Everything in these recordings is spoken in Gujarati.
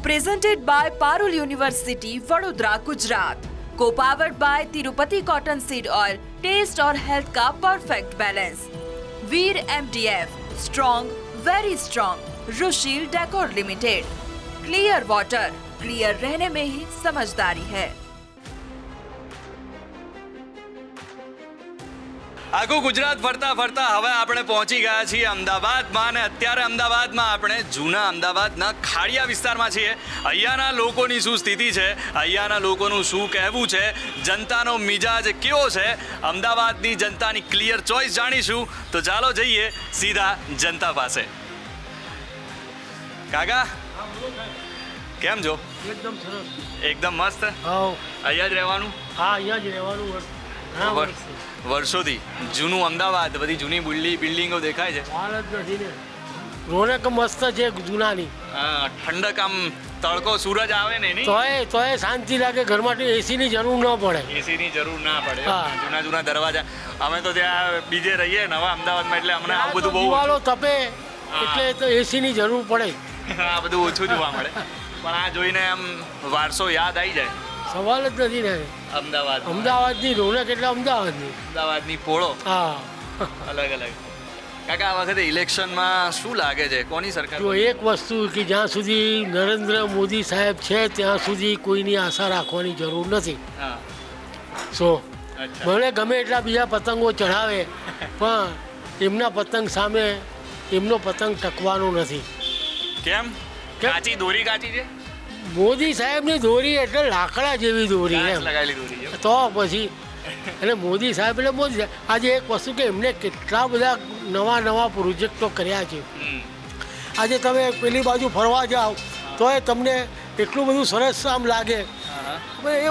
Presented by Parul university Vadodara Gujarat co powered by Tirupati cotton seed oil taste और हेल्थ का perfect balance Veer M D F strong very strong Rushil decor limited clear water clear रहने में ही समझदारी है। આખું ગુજરાત ફરતા ફરતા હવે આપણે પહોંચી ગયા છીએ અમદાવાદમાં અને અત્યારે અમદાવાદમાં આપણે જૂના અમદાવાદના ખાડિયા વિસ્તારમાં છીએ. અહીંયાના લોકોની શું સ્થિતિ છે? અહીંયાના લોકોનું શું કહેવું છે? જનતાનો મિજાજ કેવો છે? અમદાવાદની જનતાની ક્લિયર ચોઈસ જાણીશું. તો ચાલો જઈએ સીધા જનતા પાસે. કાકા? કેમ છો? એકદમ સરસ. એકદમ મસ્ત? હા. અહીંયા જ રહેવાનું? હા અહીંયા જ રહેવાનું. વર્ષથી. જૂનું અમદાવાદ બધી જૂની બિલ્ડિંગ બિલ્ડિંગો દેખાય છે. રોનક મસ્ત છે જૂનાની. હા, ઠંડક આમ તડકો સૂરજ આવે ને તોય તોય શાંતિ લાગે ઘરમાં એસીની જરૂર ન પડે. એસી ની જરૂર ના પડે. જૂના જૂના દરવાજા. અમે તો ત્યાં બીજે રહીએ નવા અમદાવાદમાં એટલે અમને આ બધું બહુ વાળો તપે એટલે તો એસીની જરૂર પડે. આ બધું ઓછું જોવા મળે. પણ આ જોઈને આમ વારસો યાદ આવી જાય. સવાલ જ નથી ને. અમદાવાદ અમદાવાદની રોનક એટલે અમદાવાદની. અમદાવાદની પોળો. હા. અલગ અલગ. કાકા આ વખતે ઇલેક્શનમાં શું લાગે છે? કોની સરકાર જો એક વસ્તુ કે જ્યાં સુધી નરેન્દ્ર મોદી સાહેબ છે ત્યાં સુધી કોઈની આશા રાખવાની જરૂર નથી. સો મને ભલે ગમે એટલા બીજા પતંગો ચઢાવે પણ એમના પતંગ સામે એમનો પતંગ ટકવાનો નથી. કેમ? કાચી દોરી કાચી છે? મોદી સાહેબની દોરી એટલે લાકડા જેવી દોરી એમ. તો પછી એટલે મોદી સાહેબ એટલે મોદી સાહેબ આજે એક વસ્તુ કે એમને કેટલા બધા નવા નવા પ્રોજેક્ટો કર્યા છે. આજે તમે પેલી બાજુ ફરવા જાઓ તોય તમને એટલું બધું સરસ આમ લાગે. એ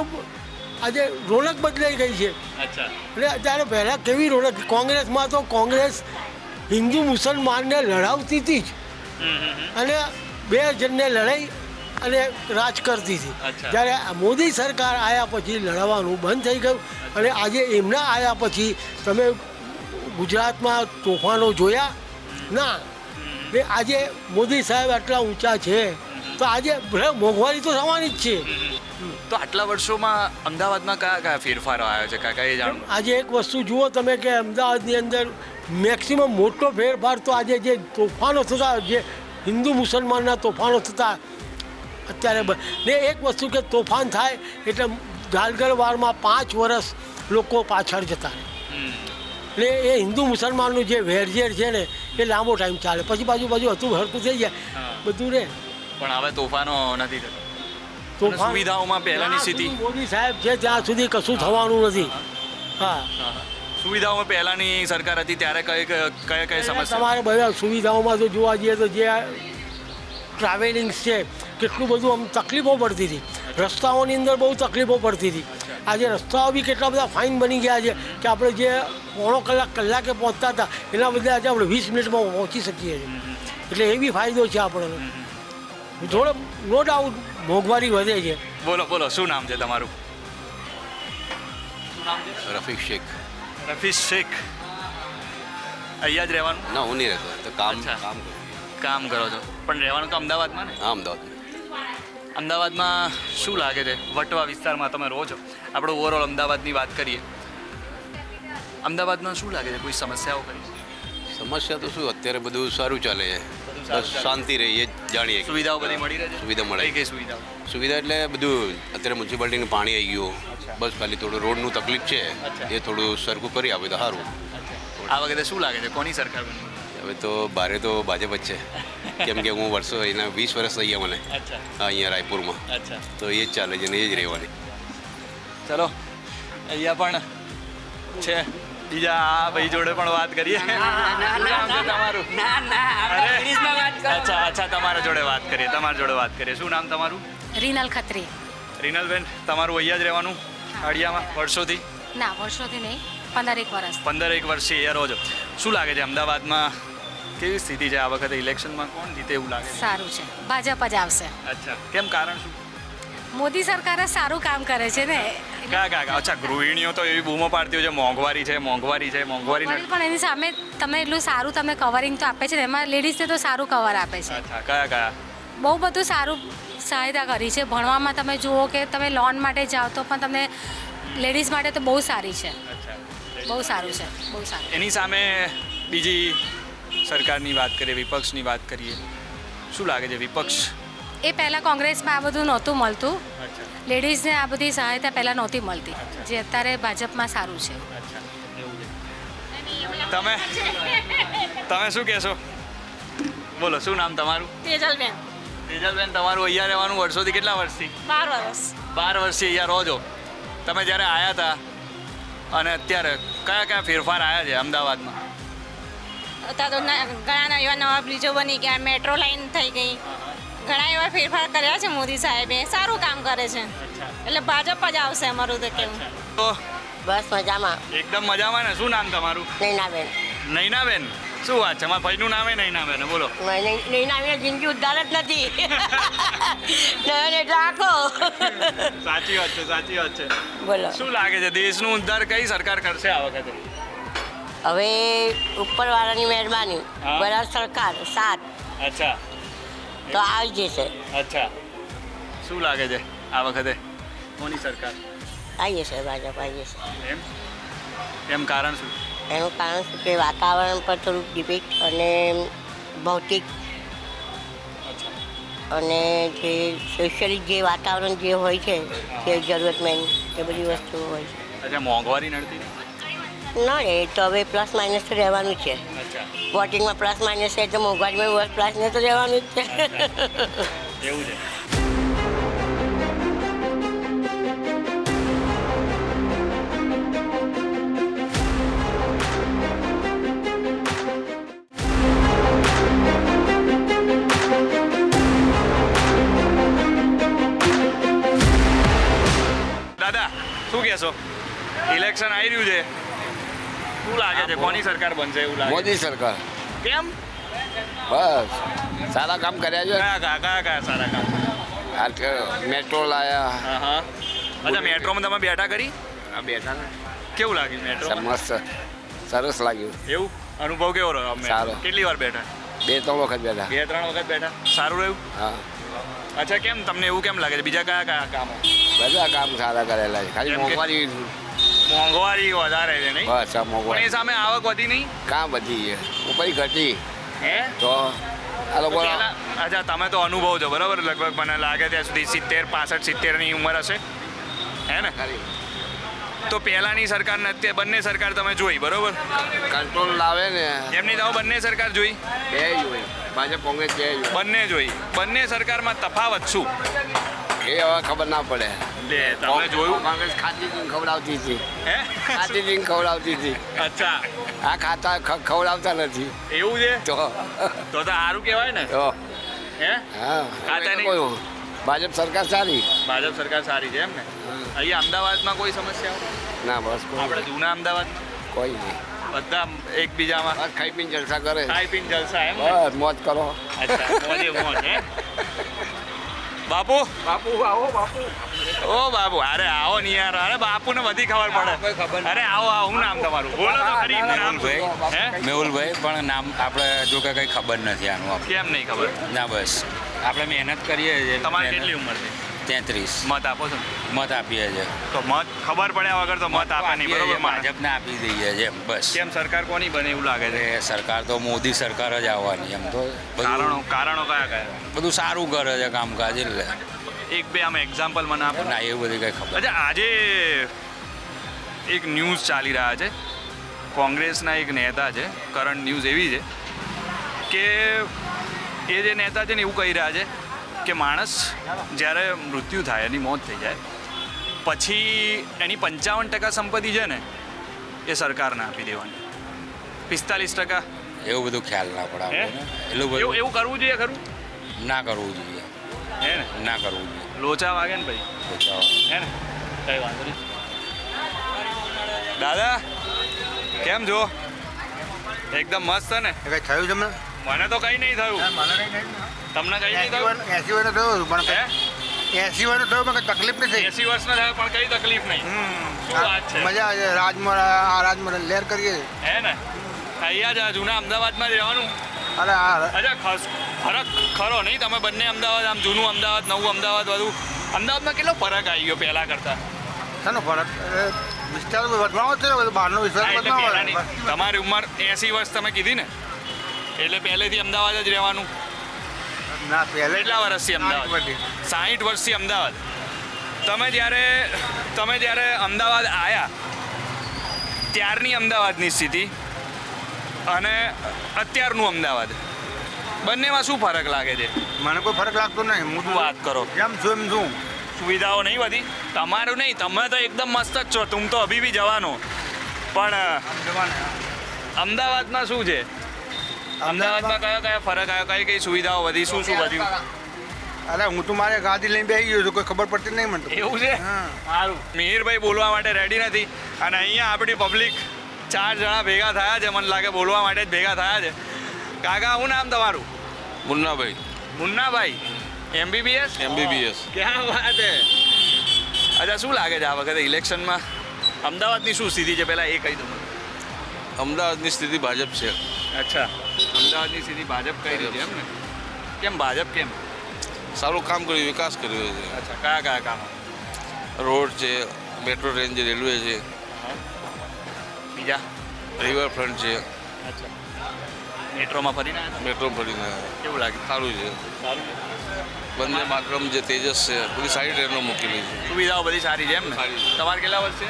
આજે રોનક બદલાઈ ગઈ છે. એટલે અત્યારે પહેલાં કેવી રોનક કોંગ્રેસમાં તો કોંગ્રેસ હિન્દુ મુસલમાનને લડાવતી હતી જ. અને બે જણને લડાઈ અને રાજ કરતી હતી જ્યારે મોદી સરકાર આવ્યા પછી લડવાનું બંધ થઈ ગયું અને આજે એમના આવ્યા પછી તમે ગુજરાતમાં તોફાનો જોયા? ના. એ આજે મોદી સાહેબ આટલા ઊંચા છે તો આજે મોંઘવારી તો થવાની જ છે. તો આટલા વર્ષોમાં અમદાવાદમાં કયા કયા ફેરફારો આવ્યો છે? કાકા એ જાણો આજે એક વસ્તુ જુઓ તમે કે અમદાવાદની અંદર મેક્સિમમ મોટો ફેરફાર તો આજે જે તોફાનો થતા જે હિન્દુ મુસલમાનના તોફાનો થતા અત્યારે ને એક વસ્તુ કે તોફાન થાય એટલે ગાલગલવારમાં પાંચ વર્ષ લોકો પાછળ જતા રહે. એટલે એ હિન્દુ મુસલમાનનું જે વેરઝેર છે ને એ લાંબો ટાઈમ ચાલે. પછી બાજુ બાજુ હતું હરકું થઈ જાય બધું રે. પણ હવે તોફાનો નથી થતો. સુવિધાઓમાં પહેલાની સ્થિતિ? મોદી સાહેબ છે ત્યાં સુધી કશું થવાનું નથી. હા સુવિધાઓમાં પહેલાની સરકાર હતી ત્યારે કઈ કઈ કઈ કઈ સમસ્યા? તમારે બધા સુવિધાઓમાં તો જોવા જઈએ તો જે ટ્રાવેલિંગ છે કેટલું બધું આમ તકલીફો પડતી હતી. રસ્તાઓની અંદર બહુ તકલીફો પડતી હતી. આજે રસ્તાઓ બી કેટલા બધા ફાઇન બની ગયા છે કે આપણે જે પોણો કલાક કલાકે પહોંચતા હતા એના બદલે આજે આપણે વીસ મિનિટમાં પહોંચી શકીએ છીએ. એટલે એ બી ફાયદો છે આપણને. થોડો નો ડાઉટ મોંઘવારી વધે છે. બોલો બોલો શું નામ છે તમારું? રફીક શેખ. રફીક શેખ. અહીંયા જ રહેવાનું? ના હું નહીં રહેતો. તો કામ. કામ કામ કરો છો. પણ રહેવાનું તો અમદાવાદમાં ને? હા અમદાવાદ અમદાવાદમાં શું લાગે છે? વટવા વિસ્તારમાં તમે રહો છો. આપણે ઓવરઓલ અમદાવાદની વાત કરીએ. અમદાવાદમાં શું લાગે છે? કોઈ સમસ્યાઓ કરી? સમસ્યા તો શું? અત્યારે બધું સારું ચાલે છે. શાંતિ રહી એ જાણીએ સુવિધાઓ બધી મળી રહે સુવિધા મળે. કઈ સુવિધા સુવિધા એટલે બધું અત્યારે મ્યુનિસિપાલિટીનું પાણી આવી ગયું. બસ ખાલી થોડું રોડનું તકલીફ છે. એ થોડું સરખું કરી આપે તો સારું. આ વખતે શું લાગે છે? કોની સરકાર બની? હવે તો બારે તો ભાજપ જ છે. કેમ કે હું વર્ષો એના વીસ વર્ષ થઈ ગયા મને. અચ્છા. અહીંયા રાયપુરમાં. અચ્છા. તો એ જ ચાલે છે ને એ જ રહેવાની. ચલો અહીંયા પણ છે. બીજા આ ભાઈ જોડે પણ વાત કરીએ. શું નામ છે તમારું? અચ્છા અચ્છા તમારા જોડે વાત કરીએ તમારા જોડે વાત કરીએ. શું નામ તમારું? રીનલ ખત્રી. રીનલબેન તમારું અહીંયા જ રહેવાનું? અડિયામાં વર્ષોથી? ના વર્ષોથી નહીં પંદર એક વર્ષ. પંદર એક વર્ષથી અહીંયા રહો છો. શું લાગે છે અમદાવાદમાં કેવી સ્થિતિ છે આ વખતે ઇલેક્શનમાં કોણ જીતે એવું લાગે છે? સારું છે. ભાજપ જ આવશે. અચ્છા. કેમ કારણ શું? મોદી સરકાર જ સારું કામ કરે છે ને. કા કા કા. અચ્છા ગૃહિણીઓ તો એવી બૂમો પાડતી હોય છે. મોંઘવારી છે મોંઘવારી છે મોંઘવારી પણ એની સામે તમે એટલું સારું તમે કવરિંગ તો આપે છે ને. એમાં લેડીઝને તો સારું કવર આપે છે. અચ્છા. કયા કયા? બહુ બધું સારું સહાયતા કરી છે. ભણવામાં તમે જુઓ કે તમે લોન માટે જાઓ તો પણ તમને લેડીઝ માટે તો બહુ સારી છે. બહુ સારું છે. બહુ સારું. એની સામે બીજી સરકારની વાત કરીએ વિપક્ષની વાત કરીએ શું લાગે છે વિપક્ષ? એ પહેલાં કોંગ્રેસમાં આ બધું નહોતું મળતું. લેડીઝને આ બધી સહાયતા પહેલાં નહોતી મળતી જે અત્યારે ભાજપમાં સારું છે. તમે તમે શું કહેશો? બોલો શું નામ તમારું? તેજલબેન. તેજલબેન તમારું અહીંયા રહેવાનું વર્ષોથી કેટલા વર્ષથી? બાર વર્ષ. બાર વર્ષથી અહીંયા રહો છો. તમે જ્યારે આવ્યા હતા અને અત્યારે કયા કયા ફેરફાર આવ્યા છે અમદાવાદમાં? અત્યારે તો ઘણાના ઘણા એવા નવા બ્રિજો બની ગયા મેટ્રો લાઇન થઈ ગઈ. ઘણા એવા ફેરફાર કર્યા છે મોદી સાહેબે. સારું કામ કરે છે. એટલે ભાજપ જ આવશે અમારું તો કેવું. તો બસ મજામાં. એકદમ મજામાં ને? શું નામ તમારું? નૈનાબેન. નૈનાબેન? શું વાત છે? મારા ભાઈનું નામ એ નૈનાબેન બોલો. નૈનાબેન જિંદગી ઉદ્ધાર જ નથી. નયન એટલે આખો. સાચી વાત છે સાચી વાત છે. બોલો. શું લાગે છે દેશનું ઉદ્ધાર કઈ સરકાર કરશે આ વખતે? હવે ઉપરવાળાની મહેરબાની. હા. બરાબર સરકાર સાથ અચ્છા. તો આવી જશે. અચ્છા. શું લાગે છે આ વખતે કોની સરકાર? આવી જશે ભાજપ આવી જશે. એમ? એમ કારણ શું? એનું કારણ શું કે વાતાવરણ પર થોડુંક ડિપેન્ડ અને ભૌતિક અને જે સોશિયલી જે વાતાવરણ જે હોય છે જે જરૂરતમંદ એ બધી વસ્તુઓ હોય છે. અચ્છા મોંઘવારી નડતી? ના રહે તો હવે પ્લસ માઇનસ તો રહેવાનું છે. વોટિંગમાં પ્લસ માઇનસ છે તો મોંઘવારીમાં પ્લસ ને તો રહેવાનું જ છે. એવું છે. દાદા શું કહેશો? ઇલેક્શન આવી રહ્યું છે. શું લાગે છે? કોની સરકાર બનશે એવું લાગે મોદી સરકાર. કેમ? બસ. સારા કામ કર્યા છે? કયા કયા કયા કયા સારા કામ? મેટ્રો લાયા. હા હા. અચ્છા મેટ્રોમાં તમે બેઠા કરી? આ બેઠા કેવું લાગ્યું મેટ્રો મસ્ત. સરસ લાગ્યું. એવું? અનુભવ કેવો રહ્યો સારો. કેટલી વાર બેઠા? બે ત્રણ વખત બેઠા. બે ત્રણ વખત બેઠા? સારું રહ્યું? હા. અચ્છા કેમ તમને એવું કેમ લાગે છે? બીજા કયા કયા કામો? બધા કામ સારા કરેલા છે. ખાલી મોંઘવારી મોંઘવારી વધારે છે નહીં? બસ આ મોંઘવારી. સામે આવક વધી નહીં? કાં વધી છે? ઉપર ઘટી. હે? તો આ લોકો અચ્છા તમે તો અનુભવ છો બરાબર? લગભગ મને લાગે ત્યાં સુધી સિત્તેર પાસઠ સિત્તેરની ઉંમર હશે. હે ને? તો પહેલાની સરકાર ને અત્યારે બંને સરકાર તમે જોઈ બરોબર? કંટ્રોલ લાવે ને. એમની તમે બંને સરકાર જોઈ. બે જોઈ. ભાજપ કોંગ્રેસ બે જોઈ. બંને જોઈ. બંને સરકારમાં તફાવત શું? એ હવે ખબર ના પડે. લે તમે જોયું? કોંગ્રેસ ખાતી હતી ખવડાવતી હતી. હે? ખાતી હતી ખવડાવતી હતી. અચ્છા. આ ખાતા ખવડાવતા નથી. એવું છે? તો તો તો સારું કહેવાય ને. તો હે? હા ખાતા નહીં. ભાજપ સરકાર સારી. ભાજપ સરકાર સારી છે એમ ને? અહીંયા અમદાવાદમાં કોઈ સમસ્યા ના બસ આપણે જૂના અમદાવાદમાં કોઈ નહીં. બધા એકબીજામાં? ખાઈ પીને જલસા કરે. ખાઈ પીને જલસા એમ બસ મોજ કરો. અચ્છા મોજે મોજ હે? બાપુ? બાપુ આવો બાપુ. ઓ બાપુ અરે આવો ને યાર. અરે બાપુને બધી ખબર પડે. અરે આવો આવો હું નામ તમારું? બોલો તો ખરી નામ? હે? મેહુલભાઈ પણ નામ આપણે જો કે કંઈ ખબર નથી આનું. કેમ નહીં ખબર? ના બસ. આપણે મહેનત કરીએ છીએ તમારી કેટલી ઉંમર છે તેત્રીસ. મત આપો છો? મત આપીએ છીએ. તો મત ખબર પડ્યા વગર તો મત આપે નહીં બરોબર? ભાજપને આપી દઈએ છીએ બસ. કેમ સરકાર કોની બને એવું લાગે છે? સરકાર તો મોદી સરકાર જ આવવાની એમ તો કારણો કારણો કયા કયા? બધું સારું કરે છે કામકાજ એટલે. એક બે આમ એક્ઝામ્પલ મને આપો. ના એવું બધી કંઈ ખબર અચ્છા આજે એક ન્યૂઝ ચાલી રહ્યા છે. કોંગ્રેસના એક નેતા છે કરંટ ન્યૂઝ એવી છે કે એ જે નેતા છે ને એવું કહી રહ્યા છે કે માણસ જ્યારે મૃત્યુ થાય એની મોત થઈ જાય પછી એની પંચાવન ટકા સંપત્તિ છે ને એ સરકારને આપી દેવાની. પિસ્તાલીસ ટકા. એવું બધું ખ્યાલ ના પડે એટલું એવું બધું એવું કરવું જોઈએ ખરું? ના કરવું જોઈએ. હે ને? ના કરવું જોઈએ. લોચા વાગે ને ભાઈ. લોચા હે ને? કઈ વાંધો નહીં. દાદા કેમ જો એકદમ મસ્ત ને? કઈ થયું તમને મને તો કઈ નહીં થયું. તમને કઈ નહીં થયું એસી વર્ષ થયું પણ એસી વર્ષ થયું પણ તકલીફ નથી એસી વર્ષના થયા પણ કઈ તકલીફ નહીં. શું વાત છે? મજા આવે રાજમાં આ રાજમાં લેર કરીએ. હે ને? અહીંયા જ જૂના અમદાવાદમાં જ રહેવાનું. અરે અચ્છા ખાસ ફરક ખરો નહીં. તમે બંને અમદાવાદ આમ જૂનું અમદાવાદ નવું અમદાવાદ બધું. અમદાવાદમાં કેટલો ફરક આવી ગયો પહેલાં કરતાં? શાનો ફરક? વિસ્તાર બદલાવો છે ને બહારનો વિસ્તાર બદલાવો તમારી ઉંમર એસી વર્ષ તમે કીધી ને? એટલે પહેલેથી અમદાવાદ જ રહેવાનું. ના પહેલે કેટલા વર્ષથી અમદાવાદ? સાહીઠ વર્ષથી અમદાવાદ. તમે જ્યારે તમે જ્યારે અમદાવાદ આવ્યા ત્યારની અમદાવાદની સ્થિતિ અને અત્યારનું અમદાવાદ બંનેમાં શું ફરક લાગે છે? મને કોઈ ફરક લાગતો નહીં. હું શું વાત કરો. જેમ છું એમ છું. સુવિધાઓ નહીં બધી? તમારું નહીં. તમે તો એકદમ મસ્ત જ છો. તું તો અભી બી જવાનો. પણ અમદાવાદમાં શું છે? અમદાવાદમાં કયા કયા ફરક આવ્યો? કઈ કઈ સુવિધાઓ વધી? શું શું વધ્યું? અરે હું તો મારે ગાદી લઈને બેસી ગયો છું કોઈ ખબર પડતી નહીં મને એવું છે? હા. સારું. મિહિરભાઈ બોલવા માટે રેડી નથી. અને અહીંયા આપણી પબ્લિક ચાર જણા ભેગા થયા છે મને લાગે બોલવા માટે જ ભેગા થયા છે. કાકા શું નામ તમારું? મુન્નાભાઈ. મુન્નાભાઈ. એમબીબીએસ? એમબીબીએસ. ક્યાં વાત હે? અચ્છા શું લાગે છે આ વખતે ઇલેક્શનમાં? અમદાવાદની શું સ્થિતિ છે? પહેલાં એ કહી દઉં અમદાવાદની સ્થિતિ ભાજપ છે. અચ્છા. અમદાવાદની સીધી ભાજપ કઈ રીતે એમ ને? કેમ ભાજપ કેમ? સારું કામ કર્યું વિકાસ કર્યો છે. અચ્છા કયા કયા કામ? રોડ છે મેટ્રો ટ્રેન છે રેલવે છે. બીજા? રિવરફ્રન્ટ છે. અચ્છા. મેટ્રોમાં ફરીને મેટ્રો ફરીને કેવું લાગે સારું છે. સારું માત્રમ જે તેજસ છે બધી સારી ટ્રેનો મૂકેલી છે. સુવિધાઓ બધી સારી છે એમ ને? સારી તમારે કેટલા વર્ષ છે?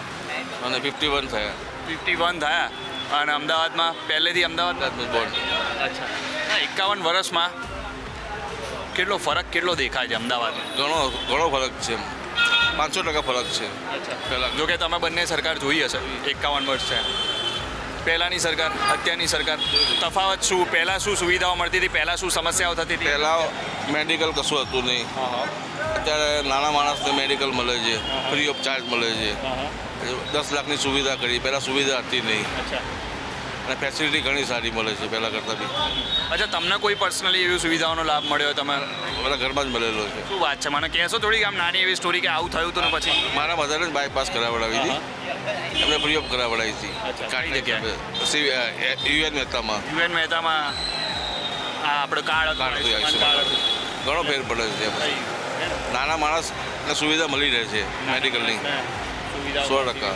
અને ફિફ્ટી વન થયા. ફિફ્ટી વન થયા. અને અમદાવાદમાં પહેલેથી અમદાવાદ? બોર્ડ અચ્છા. એકાવન વર્ષમાં કેટલો ફરક કેટલો દેખાય છે અમદાવાદ ઘણો ઘણો ફરક છે પાંચસો ટકા ફરક છે. પહેલાં. જોકે તમે બંને સરકાર જોઈ હશે એકાવન વર્ષ છે. પહેલાંની સરકાર અત્યારની સરકાર તફાવત શું? પહેલાં શું સુવિધાઓ મળતી હતી? પહેલાં શું સમસ્યાઓ થતી હતી? પહેલાં મેડિકલ કશું હતું નહીં. અત્યારે નાના માણસને મેડિકલ મળે છે ફ્રી ઓફ ચાર્જ મળે છે. દસ લાખની સુવિધા કરી પહેલાં સુવિધા હતી નહીં. અચ્છા. અને ફેસિલિટી ઘણી સારી મળે છે પહેલાં કરતાં બી. અચ્છા તમને કોઈ પર્સનલી એવી સુવિધાઓનો લાભ મળ્યો હોય તમે મારા ઘરમાં જ મળેલો છે. શું વાત છે? મને કહેશો થોડીક આમ નાની એવી સ્ટોરી કે આવું થયું હતું ને પછી? મારા મધરને જ બાયપાસ કરાવડાવી હતી. એમને ફ્રી ઓફ કરાવડાવી હતી. કાઢી જગ્યાએ? યુએન મહેતામાં. યુએન મહેતામાં હા આપણે કાર્ડ કાર્ડ. ઘણો ફેર પડે છે નાના માણસને સુવિધા મળી રહે છે મેડિકલની સો ટકા.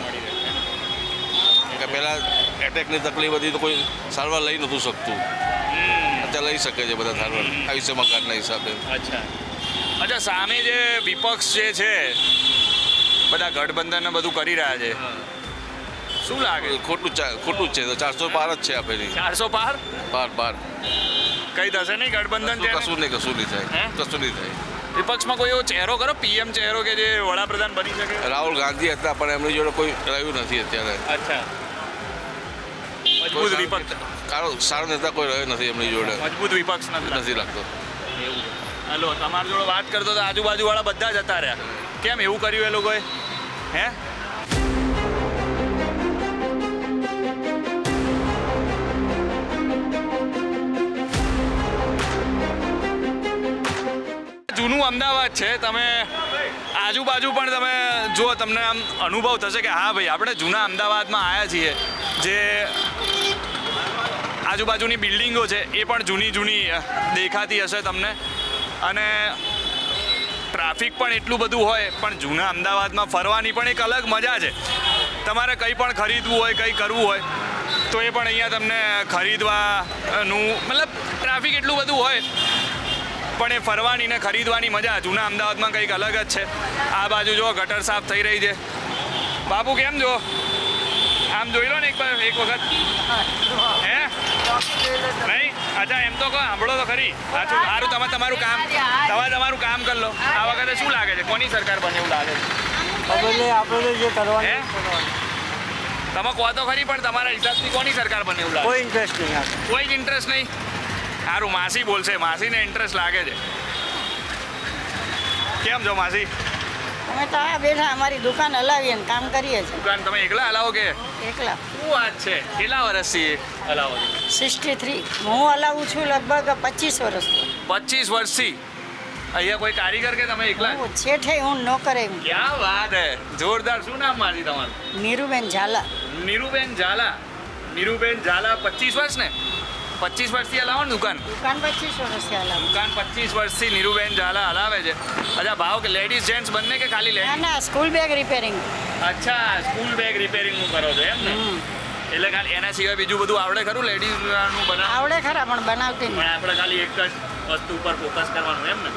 કે પહેલાં એટેકની તકલીફ હતી તો કોઈ સારવાર લઈ નહોતું શકતું. અત્યારે લઈ શકે છે બધા સારવાર. આયુષ્યમાન કાર્ડના હિસાબે. અચ્છા. અચ્છા સામે જે વિપક્ષ જે છે બધા ગઠબંધન બધું કરી રહ્યા છે. શું લાગે? ખોટું ખોટું જ છે. તો ચારસો પાર જ છે આપેલી. ચારસો પાર પાર પાર કઈ થશે નહીં ગઠબંધન કશું નહીં કશું નહીં થાય. કશું નહીં થાય. વિપક્ષમાં કોઈ એવો ચહેરો કરો પીએમ ચહેરો કે જે વડાપ્રધાન બની શકે? રાહુલ ગાંધી હતા પણ એમની જોડે કોઈ રહ્યું નથી અત્યારે. અચ્છા. મજબૂત વિપક્ષ. સારો સારો નેતા કોઈ રહ્યો નથી એમની જોડે. મજબૂત વિપક્ષ નથી લાગતો. હલો તમારી જોડે વાત કરતો તો આજુબાજુવાળા બધા જતા રહ્યા કેમ એવું કર્યું એ લોકોએ? હે? જૂનું અમદાવાદ છે. તમે આજુબાજુ પણ તમે જો તમને આમ અનુભવ થશે કે હા ભાઈ આપણે જૂના અમદાવાદમાં આવ્યા છીએ. જે આજુબાજુની બિલ્ડિંગો છે, એ પણ જૂની જૂની દેખાતી હશે તમને. અને ટ્રાફિક પણ એટલું બધું હોય, પણ જૂના અમદાવાદમાં ફરવાની પણ એક અલગ મજા છે. તમારે કંઈ પણ ખરીદવું હોય, કંઈ કરવું હોય, તો એ પણ અહીંયા તમને ખરીદવાનું, મતલબ ટ્રાફિક એટલું બધું હોય, પણ એ ફરવાની ને ખરીદવાની મજા જૂના અમદાવાદમાં કંઈક અલગ જ છે. આ બાજુ જો ગટર સાફ થઈ રહી છે. બાપુ, કેમ જો આમ જોઈ લો ને એક એક વખત. નહીં અચ્છા એમ તો કહો સાંભળો તો ખરી. સાચું સારું તમે તમારું કામ તમે તમારું કામ કરી લો. આ વખતે શું લાગે છે? કોની સરકાર બને એવું લાગે છે? આપણે જે હે? તમે કહો તો ખરી પણ તમારા હિસાબથી કોની સરકાર બને એવું લાગે? ઇન્ટરેસ્ટ નહીં કોઈ જ ઇન્ટરેસ્ટ નહીં? સારું માસી બોલશે. માસીને ઇન્ટરેસ્ટ લાગે છે. કેમ છો માસી? અમે તો આ બેઠા અમારી દુકાન હલાવીએ ને કામ કરીએ છીએ. દુકાન તમે એકલા હલાવો કે? એકલા. શું વાત છે? કેટલા વર્ષથી હલાવો છો? સિક્સટી થ્રી હું હલાવું છું લગભગ પચીસ વર્ષથી. પચીસ વર્ષથી? અહીંયા કોઈ કારીગર કે તમે એકલા? હું છેઠે હું નોકરે હું. ક્યાં વાત હે? જોરદાર શું નામ મારી તમારું? નીરુબેન ઝાલા. નીરુબેન ઝાલા. નીરુબેન ઝાલા પચીસ વર્ષ ને? પચીસ વર્ષથી હલાવો ને દુકાન? દુકાન પચીસ વર્ષથી હલાવો દુકાન પચીસ વર્ષથી નીરુબેન ઝાલા હલાવે છે. અચ્છા ભાવ કે લેડીઝ જેન્ટ્સ બંને કે ખાલી લેડીઝ ના સ્કૂલ બેગ રિપેરિંગ અચ્છા સ્કૂલ બેગ રિપેરિંગનું કરો છો એમ ને? એટલે ખાલી એના સિવાય બીજું બધું આવડે ખરું લેડીઝનું બનાવ? આવડે ખરા પણ બનાવતી પણ આપણે ખાલી એક જ વસ્તુ ઉપર ફોકસ કરવાનું એમ ને?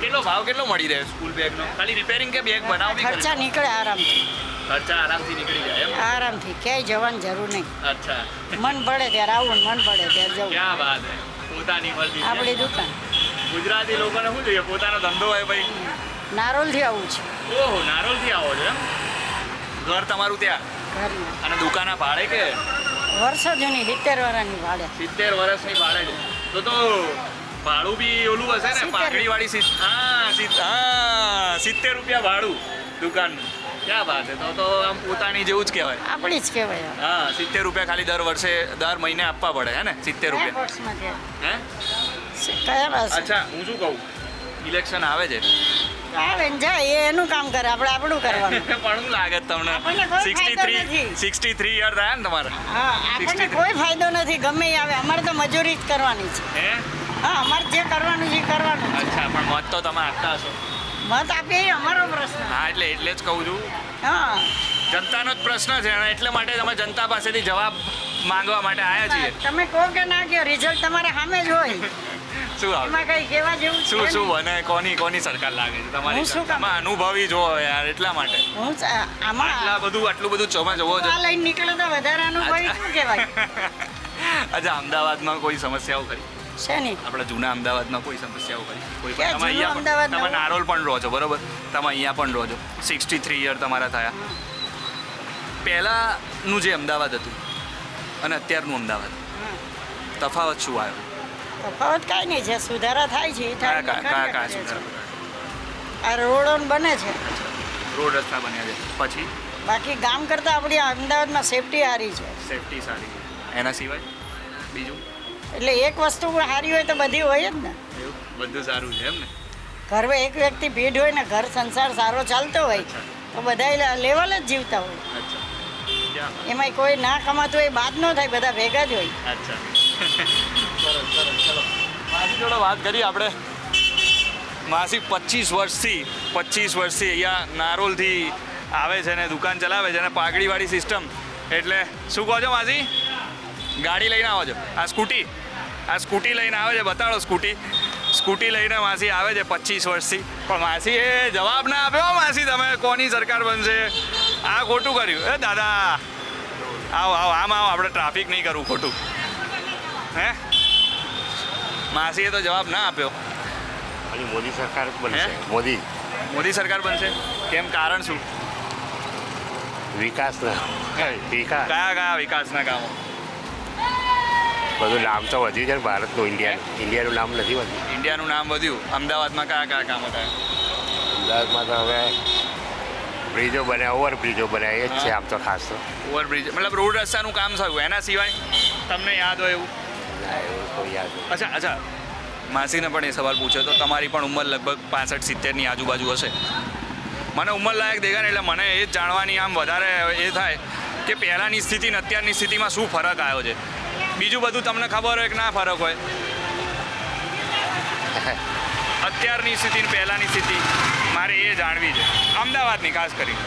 કેટલો ભાવ કેટલો મળી રહે સ્કૂલ બેગનો ખાલી રિપેરિંગ કે બેગ બનાવવી ખર્ચા નીકળે આરામથી. ખર્ચા આરામથી નીકળી જાય એમ? આરામથી ક્યાંય જવાની જરૂર નહીં. અચ્છા. મન પડે ત્યારે આવું મન પડે ત્યારે જવું. ક્યાં વાત હે? પોતાની મરજી આપણી દુકાન. ગુજરાતી લોકોને શું જોઈએ? પોતાનો ધંધો હોય ભાઈ. નારોલથી આવું છે. ઓહો નારોલથી આવો છો એમ? ઘર તમારું ત્યાં? ઘરમાં. અને દુકાના ભાડે કે? વર્ષો જૂની સિત્તેર વર્ષની ભાડે. સિત્તેર વર્ષની ભાડે તો તો ભાડું બી ઓલું હશે ને. પાઘડી વાળી હા હા સિત્તેર રૂપિયા ભાડું દુકાનનું. ક્યાં વાત છે? તો તો આમ પોતાની જેવું જ કહેવાય. આપણી જ કહેવાય હા સિત્તેર રૂપિયા ખાલી દર વર્ષે દર મહિને આપવા પડે હે ને? સિત્તેર રૂપિયા. હે? અચ્છા હું શું કહું? ઇલેક્શન આવે છે. આવે ને જાય એ એનું કામ કરે આપણે આપણું કરવાનું. પણ શું લાગે તમને? આપણને કોઈ ફાયદો નથી. સિક્સટી થ્રી યર થયા ને તમારે. હા આપણને 63. કોઈ ફાયદો નથી ગમે એ આવે. અમારે તો મજૂરી જ કરવાની છે. હે? હા અમારે જે કરવાનું છે એ કરવાનું છે. અચ્છા પણ મત તો તમે આપતા હશો. મત આપીએ એ અમારો પ્રશ્ન. હા એટલે એટલે જ કહું છું. હા. જનતાનો જ પ્રશ્ન છે અને એટલે માટે તમે જનતા પાસેથી જવાબ માંગવા માટે આવ્યા છીએ. તમે કહો કે ના કહો રિઝલ્ટ તમારા સામે જ હોય. શું આવે એમાં કઈ કહેવા જેવું શું શું બને કોની કોની સરકાર લાગે છે તમારી હું શું કામ? તમે અનુભવી જો યાર એટલા માટે. હું આમાં આટલા બધું આટલું બધું ચોમાં જોવો છો. આ લઈને નીકળે તો વધારે અનુભવી શું કહેવાય? અચ્છા અમદાવાદમાં કોઈ સમસ્યાઓ કરી? છે નહીં. આપણા જૂના અમદાવાદમાં કોઈ સમસ્યાઓ ખરી કોઈ ક્યાં તમે અહીંયા પણ- તમે? નારોલ પણ રહો છો બરોબર? તમે અહીંયા પણ રહો છો. સિક્સટી થ્રી યર તમારા થયા. પહેલાંનું જે અમદાવાદ હતું અને અત્યારનું અમદાવાદ. તફાવત શું આવ્યો? તફાવત કાંઈ નહીં છે સુધારા થાય છે એ થાય છે, કયા કયા કરે છે. સુધારા આ રોડો ને બને છે. રોડ રસ્તા બન્યા છે. પછી? બાકી ગામ કરતાં આપણી અમદાવાદમાં સેફટી સારી છે. સેફટી સારી એના સિવાય? બીજું? એટલે એક વસ્તુ સારી હોય તો બધી હોય જ ને. એવું? બધું સારું છે એમ ને? ઘરમાં એક વ્યક્તિ ભીડ હોય ને ઘર સંસાર સારો ચાલતો હોય તો બધા લેવલ જ જીવતા હોય. અચ્છા. ક્યાં? એમાં કોઈ ના કમાતું હોય બાદ ન થાય બધા ભેગા જ હોય. અચ્છા. સરસ માસી જોડે વાત કરી આપણે. માસી પચીસ વર્ષથી પચીસ વર્ષથી અહીંયા નારોલથી આવે છે ને, દુકાન ચલાવે છે ને, પાઘડીવાળી સિસ્ટમ એટલે શું કહો છો માસી? ગાડી લઈને આવો છો? આ સ્કૂટી? આ સ્કૂટી લઈને આવે છે? બતાડો સ્કૂટી. સ્કૂટી લઈને માસી આવે છે પચીસ વર્ષથી. પણ માસી એ જવાબ ના આપ્યો માસી તમે. કોની સરકાર બનશે? આ ખોટું કર્યું. એ દાદા, આવો આવો, આમ આવો, આપણે ટ્રાફિક નહીં કરવું ખોટું. હે? માસીએ તો જવાબ ના આપ્યો. અને મોદી સરકાર બનશે. મોદી. મોદી સરકાર બનશે. કેમ? કારણ શું? વિકાસના વિકાસ. કયા કયા વિકાસના કામો? બધું નામ તો વધ્યું છે ભારતનું ઇન્ડિયા ઇન્ડિયાનું નામ નથી વધ્યું. ઇન્ડિયાનું નામ વધ્યું. અમદાવાદમાં કયા કયા કામો હતા અમદાવાદમાં તો હવે બ્રિજો બન્યા ઓવર બ્રિજો બન્યા. એ જ છે આમ તો ખાસ તો. ઓવરબ્રિજ મતલબ રોડ રસ્તાનું કામ થયું. એના સિવાય તમને યાદ હોય એવું? ના, એવું તો યાદ નથી. અચ્છા અચ્છા. માસીને પણ એ સવાલ પૂછ્યો તો તમારી પણ ઉંમર લગભગ પાસઠ સિત્તેરની આજુબાજુ હશે. મને ઉંમર લાયક દેખાય ને એટલે મને એ જ જાણવાની આમ વધારે એ થાય કે પહેલાંની સ્થિતિ ને અત્યારની સ્થિતિમાં શું ફરક આવ્યો છે. બીજું બધું તમને ખબર હોય કે ના ફરક હોય? અત્યારની સ્થિતિ ને પહેલાંની સ્થિતિ મારે એ જાણવી છે. અમદાવાદની ખાસ કરી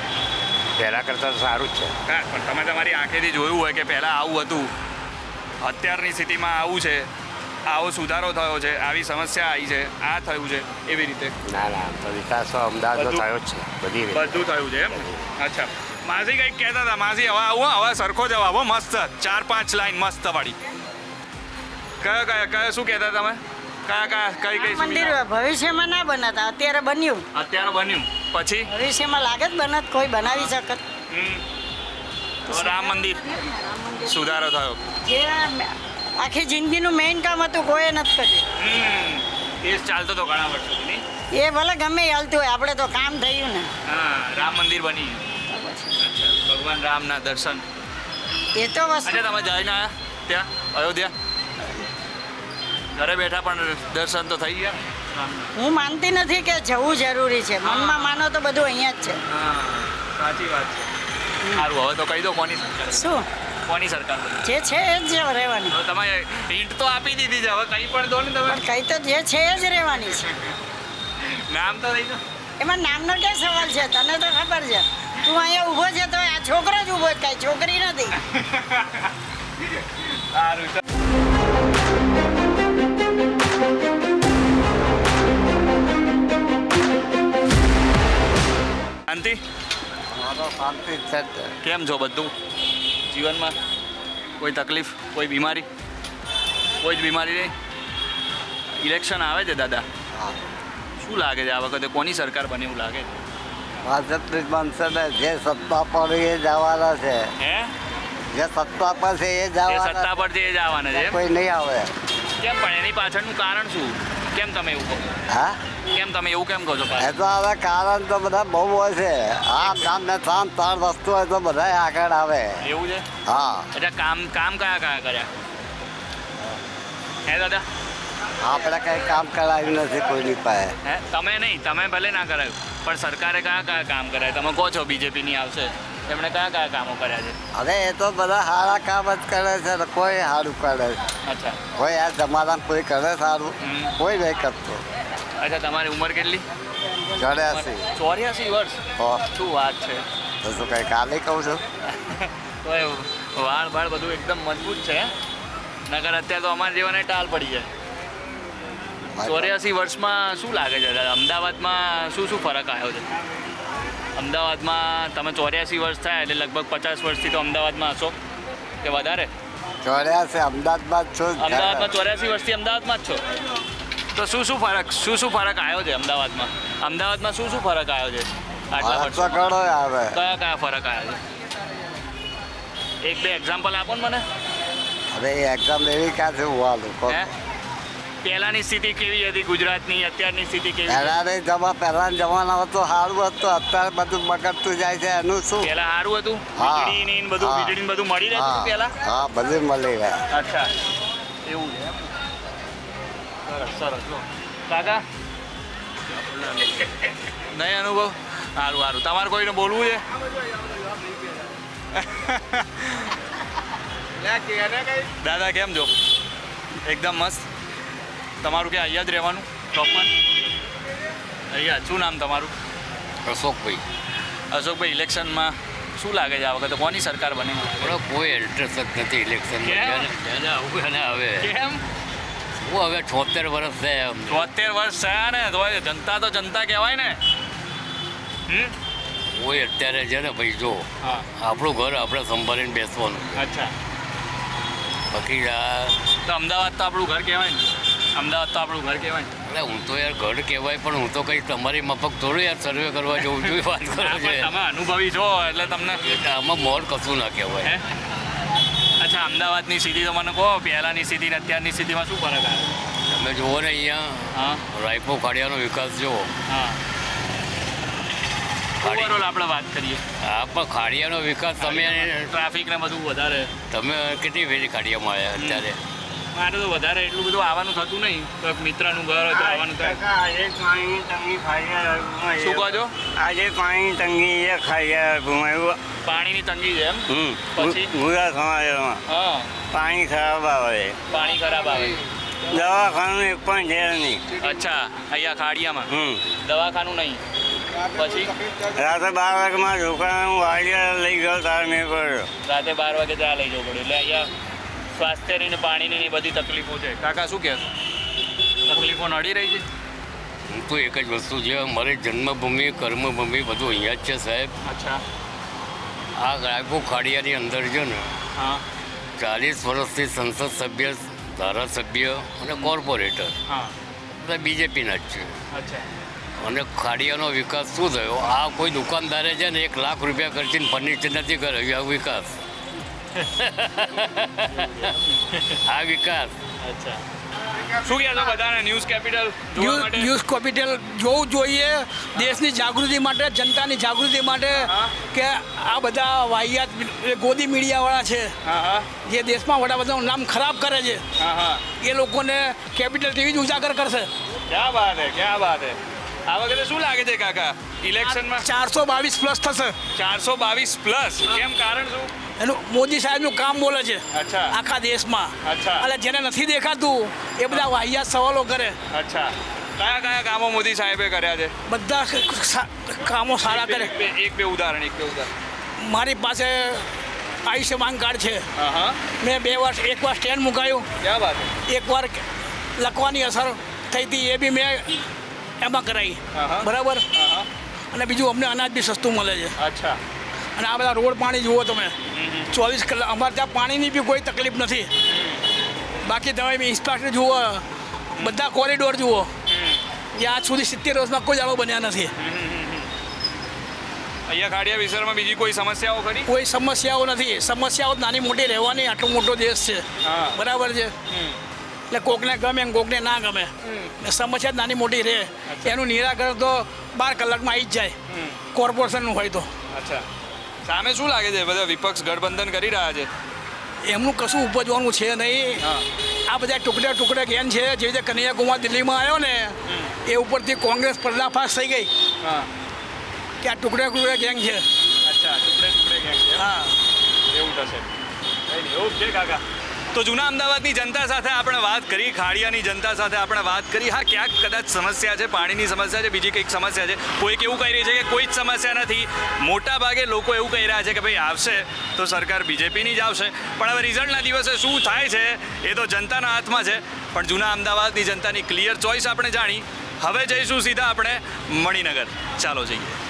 પહેલાં કરતાં તો સારું જ છે. હા પણ તમે તમારી આંખેથી જોયું હોય કે પહેલાં આવું હતું. અત્યારની સ્થિતિમાં આવું છે આવો સુધારો થયો છે આવી સમસ્યા આવી છે આ થયું છે એવી રીતે. ના ના તો વિકાસ અમદાવાદનો થયો જ છે બધી બધું થયું છે એમ? અચ્છા. માસી કંઈક કહેતા હતા માસી હવે આવું હો, હવે સરખો જવાબ હો મસ્ત. ચાર પાંચ લાઈન મસ્ત વાળી કયા કયા કયા શું કહેતા તમે? કયા કયા કઈ કઈ મંદિર ભવિષ્યમાં ના બનાતા અત્યારે બન્યું. અત્યારે બન્યું. પછી? ભવિષ્યમાં લાગે જ બનત કોઈ બનાવી શકત. હમ. રામ મંદિર. સુધારો થયો. જે આખી જિંદગીનું મેઇન કામ હતું કોઈ નથી કર્યું. કેસ ચાલતો તો ઘણા વર્ષોથી. એ ભલે ગમે હાલતું હોય આપણે તો કામ થયું ને. હા રામ મંદિર બની ભગવાન રામના દર્શન. એ તો વસ્તુ તમે જઈને આવ્યા ત્યાં? અયોધ્યા? ઘરે બેઠા પણ દર્શન તો થઈ ગયા. હું માનતી નથી કે જવું જરૂરી છે. મનમાં માનો તો બધું અહીંયા જ છે. હા સાચી વાત છે. સારું હવે તો કહી દો કોની સરકાર. શું? કોની સરકાર જે છે એ જ રહેવાની. તો તમે હિન્ટ તો આપી દીધી છે હવે કંઈ પણ દો ને તમે. કઈ તો જે છે એ જ રહેવાની છે. નામ તો દઈ દો એમાં નામનો ક્યાં સવાલ છે? તને તો ખબર છે. તું અહીંયા ઊભો છે તો આ છોકરો જ ઊભો છે કઈ છોકરી નથી. સારું. શાંતિ? કેમ છો બધું? જીવનમાં કોઈ તકલીફ કોઈ બીમારી? કોઈ જ બીમારી નહીં. ઇલેક્શન આવે છે દાદા. શું લાગે છે આ વખતે? કોની સરકાર બને એવું લાગે છે? ભાજપની બનશે ને જે સત્તા પર એ જવાના છે. હે? જે સત્તા પર છે એ જવાના સત્તા જવાના પર છે જ આવવાના છે કોઈ નહીં આવે. કેમ પણ એની પાછળનું કારણ શું? કેમ તમે એવું કહો? હા? કેમ તમે એવું કેમ કહો છો એ તો હવે કારણ તો બધા બહુ હોય છે. આમ નામ ને સામ ત્રણ વસ્તુ હોય તો બધા આગળ આવે. એવું છે? હા. એટલે કામ કામ કયા કયા કર્યા? હે દાદા? આપણે કઈ કામ કરાવ્યું નથી કોઈની પાસે. હે તમે નહીં તમે ભલે ના કરાયું પણ સરકારે કયા કયા કામ કર્યા? તમે કહો છો બીજેપીની આવશે. એમણે કયા કયા કામો કર્યા છે? હવે એ તો બધા સારા કામ જ કરે છે કોઈ સારું કરે. અચ્છા. કોઈ આ જમાનામાં કોઈ કરે સારું કોઈ નહીં કરતું. અચ્છા તમારી ઉંમર કેટલી? ચોર્યાસી. ચોર્યાસી વર્ષ? શું વાત છે. તો શું કઈ કાલે કહું છું? તો એ વાળ વાળ બધું એકદમ મજબૂત છે નગર અત્યારે તો અમારા જીવને ટાલ પડી જાય. ચોર્યાસી વર્ષમાં શું લાગે છે? અમદાવાદમાં શું શું ફરક આવ્યો છે? અમદાવાદમાં તમે ચોર્યાસી વર્ષ થયા એટલે લગભગ પચાસ વર્ષથી તો અમદાવાદમાં હશો. કે વધારે? ચોર્યાસી અમદાવાદમાં છું અમદાવાદમાં ચોર્યાસી વર્ષથી અમદાવાદમાં જ છો? તો શું શું ફરક શું શું ફરક આવ્યો છે અમદાવાદમાં? અમદાવાદમાં શું શું ફરક આવ્યો છે આટલા વર્ષ ઘણો આવે. કયા કયા ફરક આવ્યો છે? એક બે એક્ઝામ્પલ આપો ને મને. હવે એક્ઝામ એવી ક્યાં છે હોવાનું લોકો પહેલાની સ્થિતિ કેવી હતી ગુજરાતની? અત્યારની સ્થિતિ કેવી પહેલાની જમા પહેલાના જમાનામાં તો સારું હતું અત્યારે બધું બગડતું જાય છે એનું શું? પહેલા સારું હતું? વીજળી ને બધું વીજળી બધું મળી રહેતું હતું હા પહેલા? હા બધું મળી રહે. અચ્છા. એવું? સરસ સરસ કાકા નહીં અનુભવ? સારું સારું તમારે કોઈને બોલવું છે? દાદા કેમ છો? એકદમ મસ્ત. તમારું ક્યાં અહીંયા જ રહેવાનું? પ્રોપર અહીંયા શું નામ તમારું? અશોકભાઈ. અશોકભાઈ ઇલેક્શનમાં શું લાગે છે આ વખતે? કોની સરકાર બને? કોઈ ઇન્ટરેસ્ટ નથી ઇલેક્શન હવે કેમ? હું હવે છોતેર વર્ષ છે છોતેર વર્ષ થયા ને તો જનતા તો જનતા કહેવાય ને. હમ? કોઈ અત્યારે છે ને ભાઈ જો આપણું ઘર આપણે સંભાળીને બેસવાનું અચ્છા. બાકી આ તો અમદાવાદ તો આપણું ઘર કહેવાય ને. અમદાવાદ તો આપણું ઘર કહેવાય એટલે હું તો યાર ઘર કહેવાય પણ હું તો કંઈ તમારી મફક થોડું યાર સર્વે કરવા જવું છું વાત કરો છો તમે અનુભવી છો એટલે તમને આમાં મોર કશું ના કહેવાય. હે? અચ્છા અમદાવાદની સ્થિતિ તો મને કહો પહેલાંની સ્થિતિ ને અત્યારની સ્થિતિમાં શું ફરક આવે? તમે જુઓ ને અહીંયા હા. રાઈપો ખાડિયાનો વિકાસ જુઓ. હા. ઓવરઓલ આપણે વાત કરીએ. હા પણ ખાડિયાનો વિકાસ તમે ટ્રાફિક ને બધું વધારે. તમે કેટલી વેરી ખાડિયામાં આવ્યા અત્યારે? મારે તો વધારે એટલું બધું આવવાનું થતું નહીં. તો એક મિત્રનું ઘર હોય તો આવવાનું થાય. આજે પાણી તંગી ખાઈ શું કહો છો? આજે પાણી તંગી એ ખાઈ ગુમાવ્યું પાણીની તંગી છે એમ? પછી? ગુરા સમાજમાં. હા. પાણી ખરાબ આવે. પાણી ખરાબ આવે. દવાખાનું એક પણ છે નહીં. અચ્છા અહીંયા ખાડિયામાં? હમ. દવાખાનું નહીં. પછી? રાતે બાર વાગ્યામાં છોકરાને હું વાડિયા લઈ ગયો તાર મેં પડ્યો. રાતે બાર વાગે ત્યાં લઈ જવું પડે એટલે અહીંયા સ્વાસ્થ્યની ને પાણીની ને બધી તકલીફો છે. કાકા શું કહેશો? તકલીફો નડી રહી છે? હું તો એક જ વસ્તુ છે મારી જન્મભૂમિ કર્મભૂમિ બધું અહીંયા જ છે સાહેબ. અચ્છા. આ રાયપુર ખાડિયાની અંદર છે ને હા. ચાલીસ વર્ષથી સંસદ સભ્ય ધારાસભ્ય અને કોર્પોરેટર. હા. બધા બીજેપીના જ છે. અચ્છા. અને ખાડિયાનો વિકાસ શું થયો? આ કોઈ દુકાનદારે છે ને એક લાખ રૂપિયા ખર્ચીને ફર્નિચર નથી કર્યો વિકાસ. આ વિકાસ. અચ્છા. શું કહેશો બધાને? ન્યૂઝ કેપિટલ ન્યૂઝ કેપિટલ જોવું જોઈએ. દેશની જાગૃતિ માટે જનતાની જાગૃતિ માટે કે આ બધા વાહિયાત ગોદી મીડિયાવાળા છે હા હા. જે દેશમાં વડાપ્રધાનનું નામ ખરાબ કરે છે હા હા. એ લોકોને કેપિટલ ટીવી જ ઉજાગર કરશે. ક્યાં વાત હે? ક્યાં વાત હે? આ વખતે શું લાગે છે કાકા? ઇલેક્શનમાં ચારસો બાવીસ પ્લસ થશે. ચારસો બાવીસ પ્લસ કેમ? કારણ શું? એનું મોદી સાહેબનું કામ બોલે છે. અચ્છા. આખા દેશમાં. એટલે જેને નથી દેખાતું એ બધા વાહિયાત સવાલો કરે. અચ્છા. કયા કયા કામો મોદી સાહેબે કર્યા છે? બધા કામો સારા કરે. એક બે- ઉદાહરણ એક બે ઉદાહરણ. મારી પાસે આયુષ્યમાન કાર્ડ છે. મેં બે વર્ષ એક વાર સ્ટેન્ડ મુકાયું. ક્યાં વાત એક વાર લખવાની અસર થઈ હતી એ બી મેં એમાં કરાવી. બરાબર? અને બીજું અમને અનાજ બી સસ્તું મળે છે. અચ્છા. અને આ બધા રોડ પાણી જુઓ તમે. ચોવીસ કલાક અમારે ત્યાં પાણીની બી કોઈ તકલીફ નથી. બાકી તમે ઇન્સ્પેક્ટર જુઓ બધા કોરિડોર જુઓ. જે આજ સુધી સિત્તેર વર્ષમાં કોઈ દાડો બન્યા નથી. અહીંયા ખાડિયા વિસ્તારમાં બીજી કોઈ સમસ્યાઓ ખરી? કોઈ સમસ્યાઓ નથી. સમસ્યાઓ નાની મોટી રહેવાની આટલો મોટો દેશ છે. બરાબર છે? એટલે કોકને ગમે ને કોકને ના ગમે. સમસ્યા જ નાની મોટી રહે. એનું નિરાકરણ તો બાર કલાકમાં આવી જ જાય. કોર્પોરેશનનું હોય તો. અચ્છા. સામે શું લાગે છે? બધા વિપક્ષ ગઠબંધન કરી રહ્યા છે. એમનું કશું ઉપજવાનું છે નહીં. આ બધા ટુકડે ટુકડે ગેન છે? જે રીતે કનૈયાકુમાર દિલ્હીમાં આવ્યો ને એ ઉપરથી કોંગ્રેસ પર્દાફાશ થઈ ગઈ. હા. કે આ ટુકડે ટુકડે ગેંગ છે? અચ્છા ટુકડે ટુકડે ગેંગ છે? હા. એવું થશે. એવું છે કાકા. તો જૂના અમદાવાદની જનતા સાથે આપણે વાત કરી, ખાડિયાની જનતા સાથે આપણે વાત કરી. હા, ક્યાંક કદાચ સમસ્યા છે, પાણીની સમસ્યા છે, બીજી કંઈક સમસ્યા છે. કોઈક એવું કહી રહી છે કે કોઈ જ સમસ્યા નથી. મોટા ભાગે લોકો એવું કહી રહ્યા છે કે ભાઈ આવશે તો સરકાર બીજેપીની જ આવશે. પણ હવે રિઝલ્ટના દિવસે શું થાય છે એ તો જનતાના હાથમાં છે. પણ જૂના અમદાવાદની જનતાની ક્લિયર ચોઈસ આપણે જાણી. હવે જઈશું સીધા આપણે મણિનગર. ચાલો જઈએ.